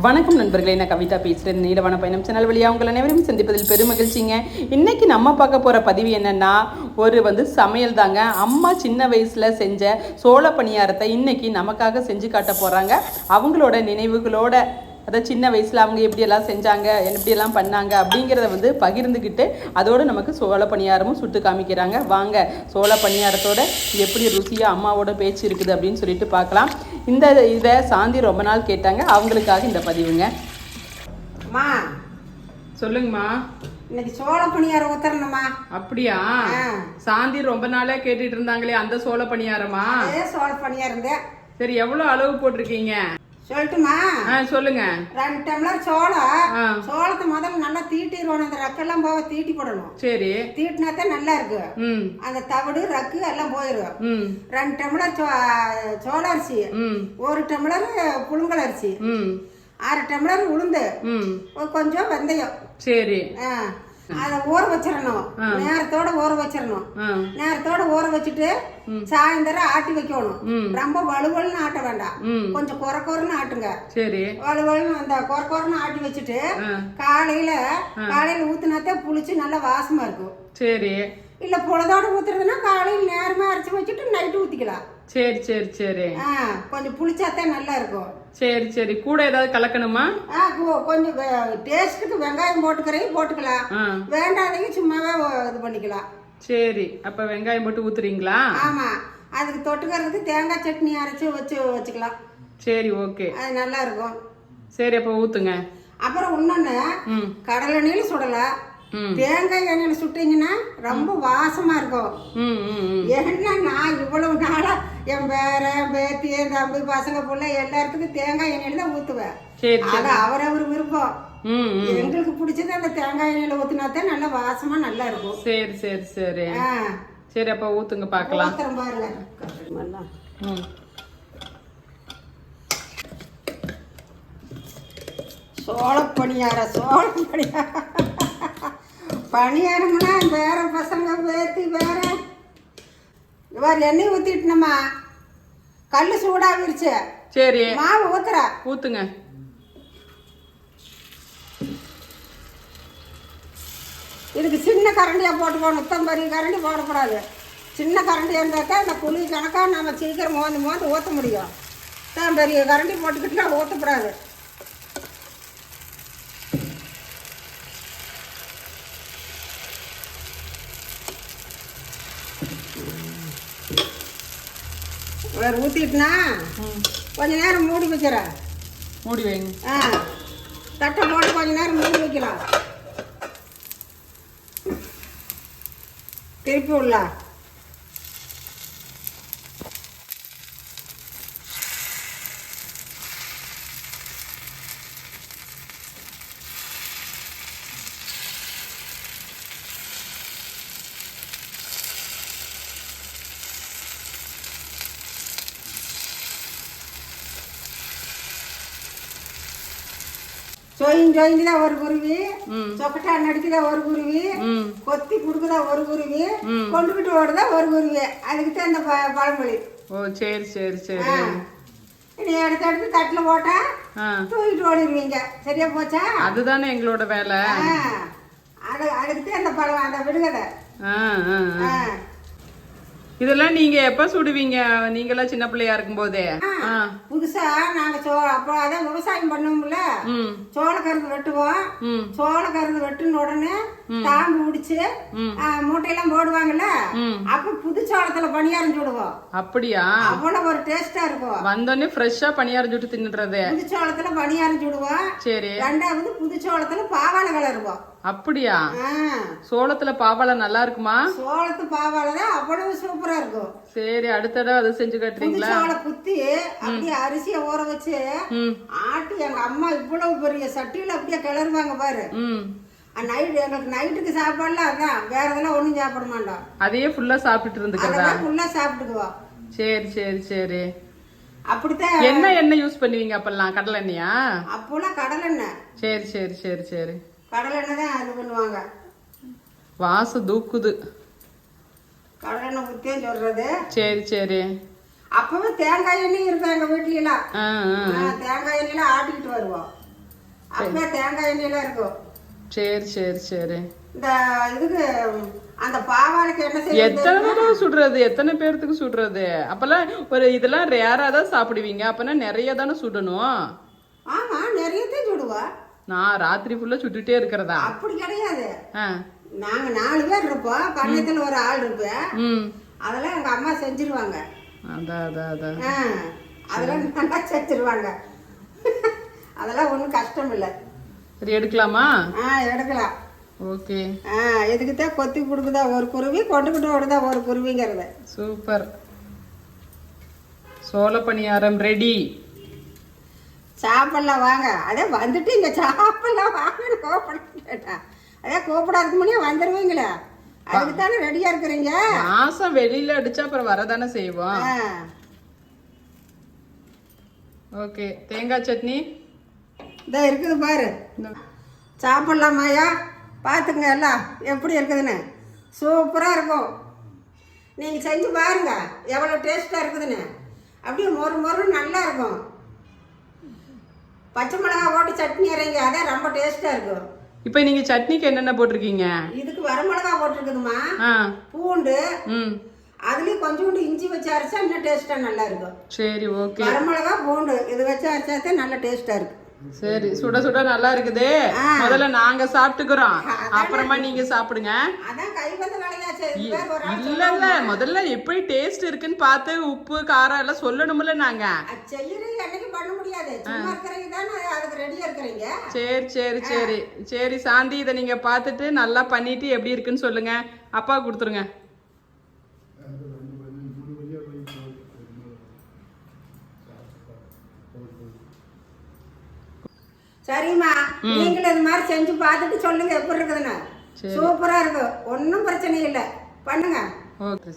வணக்கம் நண்பர்களே நான் கவிதா பேசுகிறேன் நீலவன பயணம் சேனல் வழியாக உங்கள் அனைவரும் சந்திப்பதில் பெருமகிழ்ச்சிங்க. இன்றைக்கி நம்ம பார்க்க போகிற பதிவு என்னென்னா ஒரு வந்து சமையல் தாங்க. அம்மா சின்ன வயசில் செஞ்ச சோள பணியாரத்தை இன்றைக்கி நமக்காக செஞ்சு காட்ட போகிறாங்க அவங்களோட நினைவுகளோட அதாவது சின்ன வயசில் அவங்க எப்படியெல்லாம் செஞ்சாங்க எப்படியெல்லாம் பண்ணாங்க அப்படிங்கிறத வந்து பகிர்ந்துக்கிட்டு அதோடு நமக்கு சோள பணியாரமும் சுட்டு காமிக்கிறாங்க. வாங்க சோள பணியாரத்தோட எப்படி ருசியாக அம்மாவோட பேச்சு இருக்குது அப்படின்னு சொல்லிட்டு பார்க்கலாம். இந்த இதை சாந்தி ரொம்ப நாள் கேட்டாங்க. அவங்களுக்காக இந்த பதிவுங்க. அம்மா சொல்லுங்கம்மா. இன்னைக்கு சோள பணியாரம் ஊத்துறணும்மா அப்படியா. சாந்தி ரொம்ப நாளே கேட்டுட்டு இருந்தாங்களே அந்த சோள பணியாரமா? அதே சோள பணியாரம் சரி எவ்வளவு அளவு போட்டிருக்கீங்க? சொல்லட்டுமா? சொல்லுங்க. ரெண்டு டம்ளர் சோளம். சோளத்தை முதல்ல நல்லா தீட்டிடுவோம். அந்த ரக்கெல்லாம் போக தீட்டி போடணும். சரி. தீட்டினா தான் நல்லா இருக்கு. ம். அந்த தவிடு ரக்கு எல்லாம் போயிடும் ம். ரெண்டு டம்ளர் சோள அரிசி. ம். ஒரு டம்ளர் புழுங்கல் அரிசி. ம். அரை டம்ளர் உளுந்து. கொஞ்சம் வெந்தயம். சரி. ஆ, அதை ஊற வச்சிடணும். நேரத்தோட ஊற வச்சிடணும். நேரத்தோட ஊற வச்சுட்டு சாயந்தரம் ஆட்டி வைக்கணும். ரொம்ப வலுவலுன்னு ஆட்ட வேண்டாம். கொஞ்சம் குறை குறைன்னு ஆட்டுங்க. சரி. வலுவலுன்னு அந்த குறை குறைன்னு ஆட்டி வச்சுட்டு காலையில காலையில ஊத்துனாத்தே புளிச்சு நல்லா வாசமா இருக்கும். சரி. இல்ல பொழுதோட ஊத்துறதுன்னா காலையில நேரமா அரைச்சி வச்சுட்டு நைட்டு ஊத்திக்கலாம். சரி சரி சரி. ஆ கொஞ்சம் புளிச்சாத்தான் நல்லா இருக்கும் சரி சரி. கூட ஏதாவது கலக்கணுமா? ஆ கொ- கொஞ்சம் டேஸ்ட்டுக்கு வெங்காயம் போட்டுக்கிறேன் போட்டுக்கலாம். ஆ. சும்மாவே இது பண்ணிக்கலாம். சரி. அப்ப வெங்காயம் போட்டு ஊத்துறீங்களா? ஆமா. அதுக்கு தொட்டுக்கிறதுக்கு தேங்காய் சட்னி அரைச்சி வச்சு வச்சுக்கலாம். சரி ஓகே. அது நல்லா இருக்கும் சரி அப்ப ஊத்துங்க. அப்புறம் இன்னொன்று ம். கடலை எண்ணெயில் சுடலாம் ம். தேங்காய் எண்ணெயில் சுட்டிங்கன்னா ரொம்ப வாசமா இருக்கும். ம் ம் ம். என்ன நான் இவ்வளவு நாளா என் பேரன் பேத்தி என் தம்பி பசங்க பிள்ளை எல்லாத்துக்கும் தேங்காய் எண்ணெயில் தான் ஊற்றுவேன் அது அவரவர் விருப்பம். எங்களுக்கு பிடிச்சது அந்த தேங்காய் எண்ணெயில் ஊற்றினா தான் நல்லா வாசமா நல்லா இருக்கும். சரி சரி சரி. சரி அப்ப ஊத்துங்க பார்க்கலாம். ஊத்துறேன் பாருங்க. சோள பணியார சோள பணியார பணியாரம்னா வேற பசங்க பேத்தி வேற. இவர் எண்ணெய் ஊத்திட்டுனம்மா கல் சூடாகிருச்சு. சரி. மாவு ஊத்துற. ஊத்துங்க. இதுக்கு சின்ன கரண்டியாக போட்டுக்கணும் உத்தம் பெரிய கரண்டி போடக்கூடாது. சின்ன கரண்டி இருந்தால் தான் இந்த குழி கணக்காக நம்ம சீக்கிரம் மோந்து மோந்து ஊற்ற முடியும். தான் பெரிய கரண்டி போட்டுக்கிட்டு ஊற்றக்கூடாது வேறு ஊற்றிட்டுனா கொஞ்ச நேரம் மூடி வைக்கிறேன். மூடி வைங்க. ஆ தட்டை போட்டு கொஞ்ச நேரம் மூடி வைக்கலாம். திருப்பி விடலாம் சொயின் சொயின்னு ஒரு குருவி சொக்கட்டா நடிக்குதா ஒரு குருவி கொத்தி குடுக்குதா ஒரு குருவி. கொண்டுகிட்டு ஓடுதா ஒரு குருவி. அதுக்கு தான் இந்த பழமொழி. ஓ சரி சரி சரி. நீ எடுத்து எடுத்து தட்டில் போட்டா தூக்கிட்டு ஓடிடுவீங்க. சரியா போச்சா? அதுதானே எங்களோட வேலை. ஆ. அது அதுக்கு தான் இந்த பழம் அந்த விடுகதை. இதெல்லாம் நீங்க எப்ப சுடுவீங்க? நீங்கெல்லாம் சின்ன பிள்ளையா இருக்கும்போதே. ஆ புதுசா நாங்க சோ அப்போ அதான் விவசாயம் பண்ணுவோம்ல. ம். சோளக்கருது வெட்டுவோம். ம். சோளக்கருது வெட்டுன உடனே தாம்பு. ஆ, மூட்டையெல்லாம் போடுவாங்கல்ல. அப்ப புது சோளத்துல பணியாரம் சுடுவோம். அப்படியா? அவ்வளவு ஒரு டேஸ்டா இருக்கும். வந்தோடனே ஃப்ரெஷ்ஷா பணியாரம் சுட்டு தின்னுடுறது. புது சோளத்துல பணியாரம் சுடுவோம். சரி. ரெண்டாவது புது சோளத்துல பாவாடை கிளறுவோம் அப்படியா? சோளத்துல பாவாலை நல்லா இருக்குமா? சோளத்து பாவாடை தான் அவ்வளவு சூப்பரா இருக்கும். சரி அடுத்த தடவை அதை செஞ்சு காட்டுறீங்களா? சோளம் குத்தி அப்படியே அரிசியை ஊற வச்சு ஆட்டி எங்க அம்மா இவ்வளவு பெரிய சட்டியில அப்படியே கிளறுவாங்க பாரு. ம். நைட்டு எங்களுக்கு நைட்டுக்கு சாப்பாடுலாம் அதான். வேற இதெல்லாம் ஒண்ணும் சாப்பிட மாட்டோம். அதையே ஃபுல்லா சாப்பிட்டுட்டு இருந்துக்கிறதா? ஃபுல்லா சாப்பிட்டுக்குவோம். சரி சரி சரி. அப்படித்தான். என்ன எண்ணெய் யூஸ் பண்ணுவீங்க அப்பெல்லாம்? கடலை எண்ணெயா அப்போலாம் கடலெண்ணெய். சரி சரி சரி சரி. கடலெண்ணெய் தான் இது பண்ணுவாங்க. வாசம் தூக்குது. கடலெண்ணெய் ஊற்றியும் சொல்றது. சரி சரி. அப்பவே தேங்காய் எண்ணெய் இருக்கும் எங்க வீட்லாம் ஆ ஆ. தேங்காய் எண்ணெயில ஆட்டிக்கிட்டு வருவோம். அப்பவே தேங்காய் எண்ணெயில இருக்கும். சரி சரி சரி. இந்த இதுக்கு அந்த பாவாடைக்கு என்ன எத்தனை தடவை சுடுறது? எத்தனை பேர்த்துக்கு சுடுறது? அப்பெல்லாம் ஒரு இதெல்லாம் ரேரா தான் சாப்பிடுவீங்க. அப்பனா நிறைய தானே சுடணும். ஆமா நிறையத்தையும் சுடுவா நான் ராத்திரி ஃபுல்லா சுட்டுட்டே இருக்கிறதா? அப்படி கிடையாது. நாங்க நாலு பேர் இருப்போம். கண்ணத்துல ஒரு ஆள் ம். அதெல்லாம் எங்க அம்மா செஞ்சிருவாங்க. அதான் அதான் அதான் ஆ, அதெல்லாம் நல்லா செஞ்சிருவாங்க. அதெல்லாம் ஒன்றும் கஷ்டம் இல்லை. சரி எடுக்கலாமா? ஆ எடுக்கலாம். ஓகே. ஆ இதுக்கு தான் கொத்தி கொடுக்குதா ஒரு குருவி கொண்டுக்கிட்டு ஓடுதா ஒரு குருவிங்கிறது. சூப்பர். சோள பணியாரம் ரெடி சாப்பிடலாம் வாங்க. அதே வந்துட்டு இங்கே சாப்பிடலாம் வாங்கன்னு கூப்பிட கேட்டா அதே கூப்பிடாதுக்கு முன்னே வந்துடுவீங்களே அதுக்கு தானே ரெடியாக இருக்கிறீங்க? மாசம் வெளியில அடிச்சா அப்புறம் வரதானே செய்வோம். ஓகே தேங்காய் சட்னி. இதோ இருக்குது பாரு. சாப்பிட்லாமாயா பார்த்துங்க எல்லாம் எப்படி இருக்குதுன்னு. சூப்பராக இருக்கும். நீங்கள் செஞ்சு பாருங்க எவ்வளோ டேஸ்ட்டாக இருக்குதுன்னு. அப்படியே மொறு மொறு நல்லா இருக்கும். பச்சை மிளகா போட்டு சட்னி அரைங்க அதே ரொம்ப டேஸ்ட்டாக இருக்கும். இப்போ நீங்க சட்னிக்கு என்னென்ன போட்டிருக்கீங்க? இதுக்கு வரமிளகா போட்டிருக்குதுமா பூண்டு. ம். அதுலேயும் கொஞ்சோண்டு இஞ்சி வச்சு அரைச்சா இன்னும் டேஸ்ட்டாக நல்லா இருக்கும். சரி ஓகே. வரமிளகா பூண்டு இது வச்சு அரைச்சாதே நல்ல டேஸ்ட்டாக இருக்கும். சரி சுட சுட நல்லா இருக்குது. முதல்ல நாங்க சாப்பிட்டுக்கிறோம். அப்புறமா நீங்க சாப்பிடுங்க. இல்ல இல்ல. முதல்ல எப்படி டேஸ்ட் இருக்குன்னு பார்த்து உப்பு காரம் எல்லாம் சொல்லணும்ல நாங்க. சரி சரி சரி. சரி சாந்தி இதை நீங்க பார்த்துட்டு நல்லா பண்ணிட்டு எப்படி இருக்குன்னு சொல்லுங்க. அப்பா கொடுத்துருங்க. சரிம்மா நீங்களும் இது மாதிரி செஞ்சு பார்த்துட்டு சொல்லுங்க எப்படி இருக்குதுன்னு. சூப்பரா இருக்கு. ஒன்றும் பிரச்சனை இல்லை. பண்ணுங்க. ஓகே.